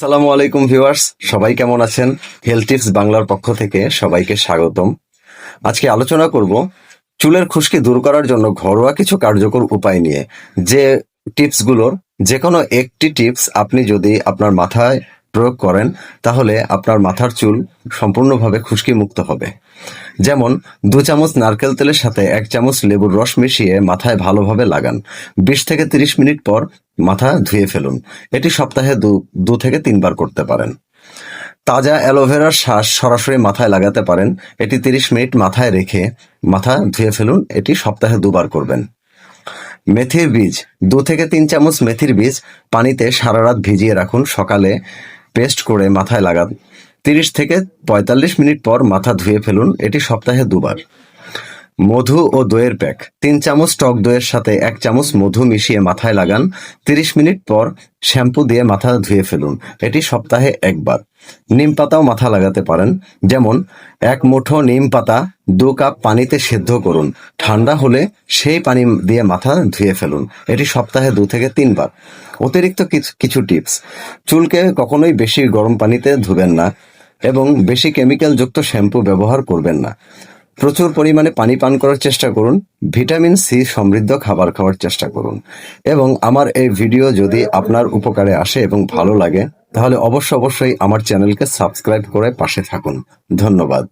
সালামু আলাইকুম ভিউয়ার্স, সবাই কেমন আছেন? হেলথ টিপস বাংলার পক্ষ থেকে সবাইকে স্বাগতম। আজকে আলোচনা করব চুলের খুশকি দূর করার জন্য ঘরোয়া কিছু কার্যকর উপায় নিয়ে। যে টিপসগুলোর যে কোনো একটি টিপস আপনি যদি আপনার মাথায় প্রয়োগ করেন, তাহলে আপনার মাথার চুল সম্পূর্ণভাবে খুশকি মুক্ত হবে। যেমন, দু চামচ নারকেল তেলের সাথে এক চামচ লেবুর রস মিশিয়ে মাথায় ভালোভাবে লাগান। বিশ থেকে তিরিশ মিনিট পর মাথা ধুয়ে ফেলুন। এটি সপ্তাহে দু দু থেকে তিনবার করতে পারেন। তাজা অ্যালোভেরার শ্বাস সরাসরি মাথায় লাগাতে পারেন। এটি তিরিশ মিনিট মাথায় রেখে মাথা ধুয়ে ফেলুন। এটি সপ্তাহে দুবার করবেন। মেথির বীজ, দু থেকে তিন চামচ মেথির বীজ পানিতে সারা রাত ভিজিয়ে রাখুন। সকালে পেস্ট করে মাথায় লাগান। তিরিশ থেকে পঁয়তাল্লিশ মিনিট পর মাথা ধুয়ে ফেলুন। এটি সপ্তাহে দুবার। মধু ও দইয়ের প্যাক। তিন চামচ টক দইয়ের সাথে এক চামচ মধু মিশিয়ে মাথায় লাগান। তিরিশ মিনিট পর শ্যাম্পু দিয়ে মাথা ধুয়ে ফেলুন। এটি সপ্তাহে একবার। নিম পাতাও মাথা লাগাতে পারেন। যেমন, এক মুঠো নিম পাতা দু কাপ পানিতে সেদ্ধ করুন। ঠান্ডা হলে সেই পানি দিয়ে মাথা ধুয়ে ফেলুন। এটি সপ্তাহে দু থেকে তিনবার। অতিরিক্ত কিছু- কিছু টিপস। চুলকে কখনোই বেশি গরম পানিতে ধুবেন না এবং বেশি কেমিক্যাল যুক্ত শ্যাম্পু ব্যবহার করবেন না। প্রচুর পরিমাণে পানি পান করার চেষ্টা করুন, ভিটামিন সি সমৃদ্ধ খাবার খাওয়ার চেষ্টা করুন। এবং আমার এই ভিডিও যদি আপনার উপকারে আসে এবং ভালো লাগে, তাহলে অবশ্য অবশ্যই আমার চ্যানেলকে সাবস্ক্রাইব করে পাশে থাকুন। ধন্যবাদ।